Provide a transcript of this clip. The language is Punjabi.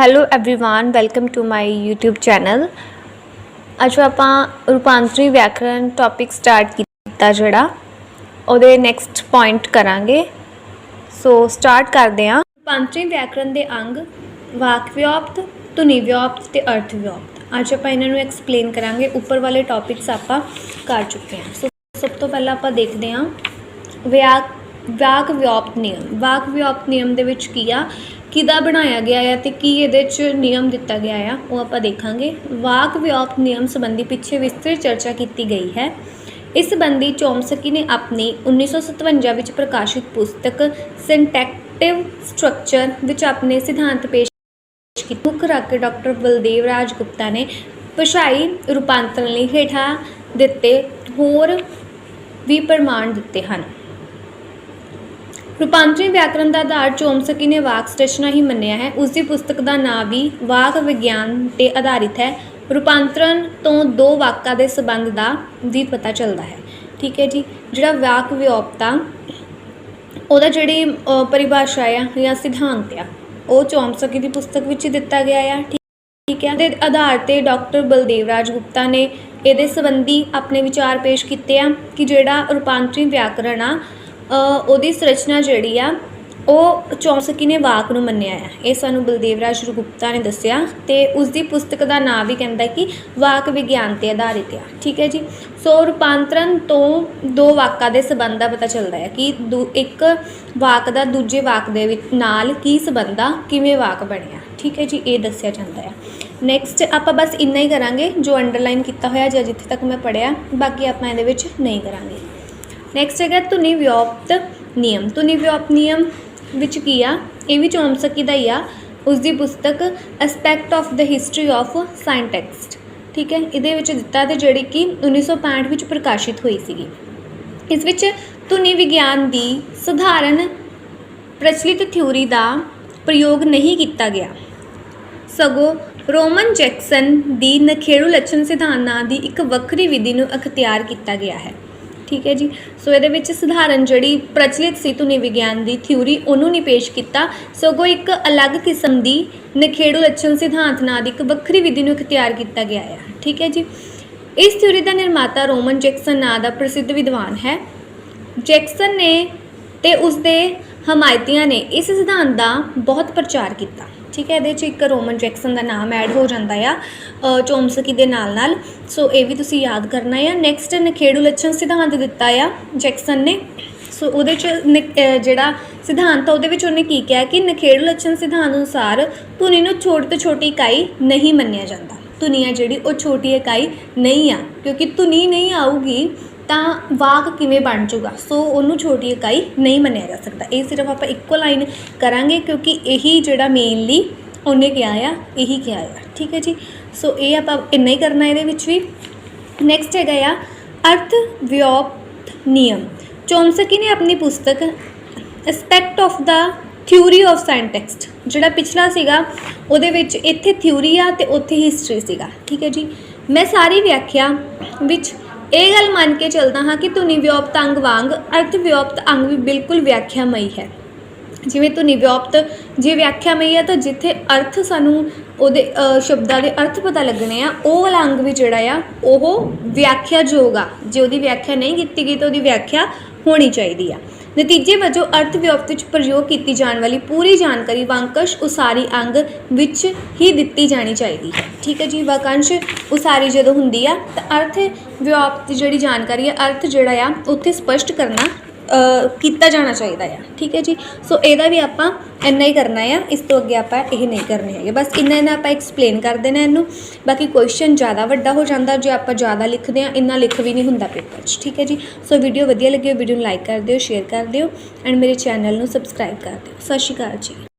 hello everyone welcome to my YouTube channel ਅੱਜ ਆਪਾਂ ਰੂਪਾਂਤਰੀ ਵਿਆਕਰਣ ਟੌਪਿਕ ਸਟਾਰਟ ਕੀਤਾ ਜਿਹੜਾ ਉਹਦੇ ਨੈਕਸਟ ਪੁਆਇੰਟ ਕਰਾਂਗੇ ਸੋ ਸਟਾਰਟ ਕਰਦੇ ਹਾਂ ਰੂਪਾਂਤਰੀ ਵਿਆਕਰਣ ਦੇ ਅੰਗ ਵਾਕ ਵਿਆਪਤ ਧੁਨੀ ਵਿਆਪਤ ਤੇ ਅਰਥ ਵਿਆਪਤ ਅੱਜ ਆਪਾਂ ਇਹਨਾਂ ਨੂੰ ਐਕਸਪਲੇਨ ਕਰਾਂਗੇ ਉੱਪਰ ਵਾਲੇ ਟੌਪਿਕਸ ਆਪਾਂ ਕਰ ਚੁੱਕੇ ਹਾਂ ਸੋ ਸਭ ਤੋਂ ਪਹਿਲਾਂ ਆਪਾਂ ਦੇਖਦੇ ਹਾਂ ਵਿਆਕ ਵਾਕ ਵਿਆਪਤ ਨਿਯਮ ਵਾਕ ਵਿਆਪਤ ਨਿਯਮ ਦੇ ਵਿੱਚ ਕੀ ਆ ਕਿਹਦਾ ਬਣਾਇਆ ਗਿਆ ਆ ਤੇ ਕੀ ਇਹਦੇ 'ਚ ਨਿਯਮ ਦਿੱਤਾ ਗਿਆ ਆ, ਉਹ ਆਪਾਂ ਦੇਖਾਂਗੇ। ਵਾਕ ਵਿਆਪਤ ਨਿਯਮ ਸੰਬੰਧੀ ਪਿੱਛੇ ਵਿਸਤ੍ਰਿਤ ਚਰਚਾ ਕੀਤੀ ਗਈ ਹੈ। ਇਸ ਸੰਬੰਧੀ ਚੋਮਸਕੀ ਨੇ ਆਪਣੀ 1957 ਵਿੱਚ ਪ੍ਰਕਾਸ਼ਿਤ ਪੁਸਤਕ ਸਿੰਟੈਕਟਿਵ ਸਟਰਕਚਰ ਵਿੱਚ ਆਪਣੇ ਸਿਧਾਂਤ ਪੇਸ਼ ਕੀਤੀ। ਮੁੱਖ ਰੱਖ ਕੇ ਡਾਕਟਰ ਬਲਦੇਵ ਰਾਜ ਗੁਪਤਾ ਨੇ ਭਾਸ਼ਾਈ ਰੂਪਾਂਤਰਣ ਲਈ ਹੇਠਾਂ ਦਿੱਤੇ ਹੋਰ ਵੀ ਪ੍ਰਮਾਣ ਦਿੱਤੇ ਹਨ। ਰੂਪਾਂਤਰੀ ਵਿਆਕਰਣ ਦਾ ਆਧਾਰ ਚੋਮਸਕੀ ਨੇ ਵਾਕ ਰਚਨਾ ਹੀ ਮੰਨਿਆ ਹੈ। ਉਸ ਦੀ ਪੁਸਤਕ ਦਾ ਨਾਂ ਵੀ ਵਾਕ ਵਿਗਿਆਨ ਤੇ ਆਧਾਰਿਤ ਹੈ। ਰੂਪਾਂਤਰਣ ਤੋਂ ਦੋ ਵਾਕਾਂ ਦੇ ਸੰਬੰਧ ਦਾ ਵੀ ਪਤਾ ਚੱਲਦਾ ਹੈ। ਠੀਕ ਹੈ ਜੀ, ਜਿਹੜਾ ਵਾਕ ਵਿਉਪਤਾ, ਉਹਦਾ ਜਿਹੜੀ ਪਰਿਭਾਸ਼ਾ ਆ ਜਾਂ ਸਿਧਾਂਤ ਆ, ਉਹ ਚੋਮਸਕੀ ਦੀ ਪੁਸਤਕ ਵਿੱਚ ਹੀ ਦਿੱਤਾ ਗਿਆ ਆ। ਠੀਕ ਠੀਕ ਹੈ ਦੇ ਆਧਾਰ ਤੇ ਡਾਕਟਰ ਬਲਦੇਵ ਰਾਜ ਗੁਪਤਾ ਨੇ ਇਹਦੇ ਸੰਬੰਧੀ ਆਪਣੇ ਵਿਚਾਰ ਪੇਸ਼ ਕੀਤੇ ਆ ਕਿ ਜਿਹੜਾ ਰੂਪਾਂਤਰੀ ਵਿਆਕਰਣ ਆ ਉਹਦੀ ਸੰਰਚਨਾ ਜਿਹੜੀ ਆ, ਉਹ ਚੌਂਸਕੀ ਨੇ ਵਾਕ ਨੂੰ ਮੰਨਿਆ ਆ। ਇਹ ਸਾਨੂੰ ਬਲਦੇਵ ਰਾਜ ਗੁਪਤਾ ਨੇ ਦੱਸਿਆ ਤੇ ਉਸ ਦੀ ਪੁਸਤਕ ਦਾ ਨਾਮ ਵੀ ਕਹਿੰਦਾ ਕਿ ਵਾਕ ਵਿਗਿਆਨ ਤੇ ਆਧਾਰਿਤ ਆ। ਠੀਕ ਹੈ ਜੀ? ਸੋ ਰੂਪਾਂਤਰਨ ਤੋਂ ਦੋ ਵਾਕਾਂ ਦੇ ਸੰਬੰਧ ਦਾ ਪਤਾ ਚੱਲਦਾ ਹੈ ਕਿ ਦੂ- ਇੱਕ ਵਾਕ ਦਾ ਦੂਜੇ ਵਾਕ ਦੇ ਵਿੱਚ ਨਾਲ ਕੀ ਸੰਬੰਧ ਆ, ਕਿਵੇਂ ਵਾਕ ਬਣਿਆ। ਠੀਕ ਹੈ ਜੀ? ਇਹ ਦੱਸਿਆ ਜਾਂਦਾ ਹੈ ਨੈਕਸਟ ਆਪਾਂ ਬਸ ਇੰਨਾ ਹੀ ਕਰਾਂਗੇ ਜੋ ਅੰਡਰਲਾਈਨ ਕੀਤਾ ਹੋਇਆ ਜਾਂ ਜਿੱਥੇ ਤੱਕ ਮੈਂ ਪੜਿਆ ਬਾਕੀ ਆਪਾਂ ਇਹਦੇ ਵਿੱਚ ਨਹੀਂ ਕਰਾਂਗੇ। ਨੈਕਸਟ ਹੈਗਾ ਧੁਨੀ ਵਿਉਪਤ ਨਿਯਮ। ਧੁਨੀ ਵਿਉਪਤ ਨਿਯਮ ਵਿੱਚ ਕੀ ਆ? ਇਹ ਵੀ ਚੋਮਸਕੀ ਦਾ ਹੀ ਆ। ਉਸ ਦੀ ਪੁਸਤਕ aspect of the history of syntax ਠੀਕ ਹੈ? ਇਹਦੇ ਵਿੱਚ ਦਿੱਤਾ ਤੇ ਜਿਹੜੀ ਕਿ 1965 ਵਿੱਚ ਪ੍ਰਕਾਸ਼ਿਤ ਹੋਈ ਸੀਗੀ। ਇਸ ਵਿੱਚ ਧੁਨੀ ਵਿਗਿਆਨ ਦੀ ਸਧਾਰਨ ਪ੍ਰਚਲਿਤ ਥਿਊਰੀ ਦਾ ਪ੍ਰਯੋਗ ਨਹੀਂ ਕੀਤਾ ਗਿਆ। ਸਗੋਂ ਰੋਮਨ ਜੈਕਸਨ ਦੀ ਨਖੇੜੂ ਲੱਛਣ ਸਿਧਾਂਤ ਨਾਂ ਦੀ ਇੱਕ ਵੱਖਰੀ ਵਿਧੀ ਨੂੰ ਅਖਤਿਆਰ ਕੀਤਾ ਗਿਆ ਹੈ। ਠੀਕ ਹੈ ਜੀ। ਸੋ ਇਹਦੇ ਵਿੱਚ ਸਧਾਰਨ ਜਿਹੜੀ ਪ੍ਰਚਲਿਤ ਸੀ ਧੁਨੀ ਵਿਗਿਆਨ ਦੀ ਥਿਊਰੀ ਉਹਨੂੰ ਨਹੀਂ ਪੇਸ਼ ਕੀਤਾ। ਸਗੋਂ ਇੱਕ ਅਲੱਗ ਕਿਸਮ ਦੀ ਨਖੇੜੂ ਲੱਛਣ ਸਿਧਾਂਤ ਨਾਂ ਦੀ ਇੱਕ ਵੱਖਰੀ ਵਿਧੀ ਨੂੰ ਅਖਤਿਆਰ ਕੀਤਾ ਗਿਆ ਹੈ ਠੀਕ ਹੈ ਜੀ। ਇਸ ਥਿਊਰੀ ਦਾ ਨਿਰਮਾਤਾ ਰੋਮਨ ਜੈਕਸਨ ਨਾਂ ਦਾ ਪ੍ਰਸਿੱਧ ਵਿਦਵਾਨ ਹੈ। ਜੈਕਸਨ ਨੇ ਤੇ ਉਸ ਦੇ ਹਮਾਇਤੀਆਂ ਨੇ ਇਸ ਸਿਧਾਂਤ ਦਾ ਬਹੁਤ ਪ੍ਰਚਾਰ ਕੀਤਾ। ਠੀਕ ਹੈ, ਇਹਦੇ 'ਚ ਇੱਕ ਰੋਮਨ ਜੈਕਸਨ ਦਾ ਨਾਮ ਐਡ ਹੋ ਜਾਂਦਾ ਆ ਚੋਮਸਕੀ ਦੇ ਨਾਲ ਨਾਲ। ਸੋ ਇਹ ਵੀ ਤੁਸੀਂ ਯਾਦ ਕਰਨਾ ਆ। ਨੈਕਸਟ ਨਖੇੜੂ ਲੱਛਣ ਸਿਧਾਂਤ ਦਿੱਤਾ ਆ, ਜੈਕਸਨ ਨੇ। ਸੋ ਉਹਦੇ 'ਚ ਨਿਕ- ਜਿਹੜਾ ਸਿਧਾਂਤ ਆ, ਉਹਦੇ ਵਿੱਚ ਉਹਨੇ ਕੀ ਕਿਹਾ ਕਿ ਨਖੇੜੂ ਲੱਛਣ ਸਿਧਾਂਤ ਅਨੁਸਾਰ ਧੁਨੀ ਨੂੰ ਛੋਟੀ ਤੋਂ ਛੋਟੀ ਇਕਾਈ ਨਹੀਂ ਮੰਨਿਆ ਜਾਂਦਾ। ਧੁਨੀ ਆ ਜਿਹੜੀ ਉਹ ਛੋਟੀ ਇਕਾਈ ਨਹੀਂ ਆ, ਕਿਉਂਕਿ ਧੁਨੀ ਨਹੀਂ ਆਊਗੀ ਤਾਂ ਵਾਕ ਕਿਵੇਂ ਬਣ ਜਾਊਗਾ ਸੋ ਉਹਨੂੰ ਛੋਟੀ ਇਕਾਈ ਨਹੀਂ ਮੰਨਿਆ ਜਾ ਸਕਦਾ। ਇਹ ਸਿਰਫ ਆਪਾਂ ਇੱਕੋ ਲਾਈਨ ਕਰਾਂਗੇ ਕਿਉਂਕਿ ਇਹੀ ਜਿਹੜਾ ਮੇਨਲੀ ਉਹਨੇ ਕਿਹਾ ਆ, ਇਹੀ ਕਿਹਾ ਆ। ਠੀਕ ਹੈ ਜੀ? ਸੋ ਇਹ ਆਪਾਂ ਇੰਨਾ ਹੀ ਕਰਨਾ ਇਹਦੇ ਵਿੱਚ ਵੀ। ਨੈਕਸਟ ਹੈਗਾ ਆ, ਅਰਥ ਵਿਉਪਤ ਨਿਯਮ। ਚੋਮਸਕੀ ਨੇ ਆਪਣੀ ਪੁਸਤਕ aspect of the theory of syntax ਜਿਹੜਾ ਪਿਛਲਾ ਸੀਗਾ, ਉਹਦੇ ਵਿੱਚ ਇੱਥੇ ਥਿਊਰੀ ਆ ਤੇ ਉੱਥੇ ਹਿਸਟਰੀ ਸੀਗਾ। ਠੀਕ ਹੈ ਜੀ? ਮੈਂ ਸਾਰੀ ਵਿਆਖਿਆ ਵਿੱਚ ਇਹ ਗੱਲ ਮੰਨ ਕੇ ਚੱਲਦਾ ਹਾਂ ਕਿ ਧੁਨੀ ਵਿਉਪਤ ਅੰਗ ਵਾਂਗ ਅਰਥ ਵਿਆਪਤ ਅੰਗ ਵੀ ਬਿਲਕੁਲ ਵਿਆਖਿਆਮਈ ਹੈ। ਜਿਵੇਂ ਧੁਨੀ ਵਿਉਪਤ ਜੇ ਵਿਆਖਿਆਮਈ ਹੈ ਤਾਂ ਜਿੱਥੇ ਅਰਥ ਸਾਨੂੰ ਉਹਦੇ ਸ਼ਬਦਾਂ ਦੇ ਅਰਥ ਪਤਾ ਲੱਗਣੇ ਆ, ਉਹ ਵਾਲਾ ਅੰਗ ਵੀ ਜਿਹੜਾ ਆ, ਉਹ ਵਿਆਖਿਆਯੋਗ ਆ। ਜੇ ਉਹਦੀ ਵਿਆਖਿਆ ਨਹੀਂ ਕੀਤੀ ਗਈ ਤਾਂ ਉਹਦੀ ਵਿਆਖਿਆ ਹੋਣੀ ਚਾਹੀਦੀ ਆ। ਨਤੀਜੇ ਵਜੋਂ ਅਰਥ ਵਿਉਪਤ ਵਿੱਚ ਪ੍ਰਯੋਗ ਕੀਤੀ ਜਾਣ ਵਾਲੀ ਪੂਰੀ ਜਾਣਕਾਰੀ ਵਾਕੰਸ਼ ਉਸਾਰੀ ਅੰਗ ਵਿੱਚ ਹੀ ਦਿੱਤੀ ਜਾਣੀ ਚਾਹੀਦੀ ਹੈ। ਠੀਕ ਹੈ ਜੀ, ਵਾਕੰਸ਼ ਉਸਾਰੀ ਜਦੋਂ ਹੁੰਦੀ ਆ, ਤਾਂ ਅਰਥ ਵਿਉਪਤ ਦੀ ਜਿਹੜੀ ਜਾਣਕਾਰੀ ਆ ਅਰਥ ਜਿਹੜਾ ਆ, ਉੱਥੇ ਸਪਸ਼ਟ ਕਰਨਾ ਕੀਤਾ ਜਾਣਾ ਚਾਹੀਦਾ ਆ। ਠੀਕ ਹੈ ਜੀ? ਸੋ ਇਹਦਾ ਵੀ ਆਪਾਂ ਇੰਨਾ ਹੀ ਕਰਨਾ ਆ। ਇਸ ਤੋਂ ਅੱਗੇ ਆਪਾਂ ਇਹ ਨਹੀਂ ਕਰਨੇ ਹੈਗੇ। ਬਸ ਇੰਨਾ ਇੰਨਾ ਆਪਾਂ ਐਕਸਪਲੇਨ ਕਰ ਦੇਣਾ ਇਹਨੂੰ। ਬਾਕੀ ਕੁਐਸਚਨ ਜ਼ਿਆਦਾ ਵੱਡਾ ਹੋ ਜਾਂਦਾ ਜੇ ਆਪਾਂ ਜ਼ਿਆਦਾ ਲਿਖਦੇ ਆ, ਇੰਨਾ ਲਿਖ ਵੀ ਨਹੀਂ ਹੁੰਦਾ ਪੇਪਰ 'ਚ। ਠੀਕ ਹੈ ਜੀ? ਸੋ ਵੀਡੀਓ ਵਧੀਆ ਲੱਗੀ ਵੀਡੀਓ ਨੂੰ ਲਾਈਕ ਕਰ ਦਿਓ ਸ਼ੇਅਰ ਕਰ ਦਿਓ। ਐਂਡ ਮੇਰੇ ਚੈਨਲ ਨੂੰ ਸਬਸਕ੍ਰਾਈਬ ਕਰ ਦਿਓ। ਸਤਿ ਸ਼੍ਰੀ ਅਕਾਲ ਜੀ।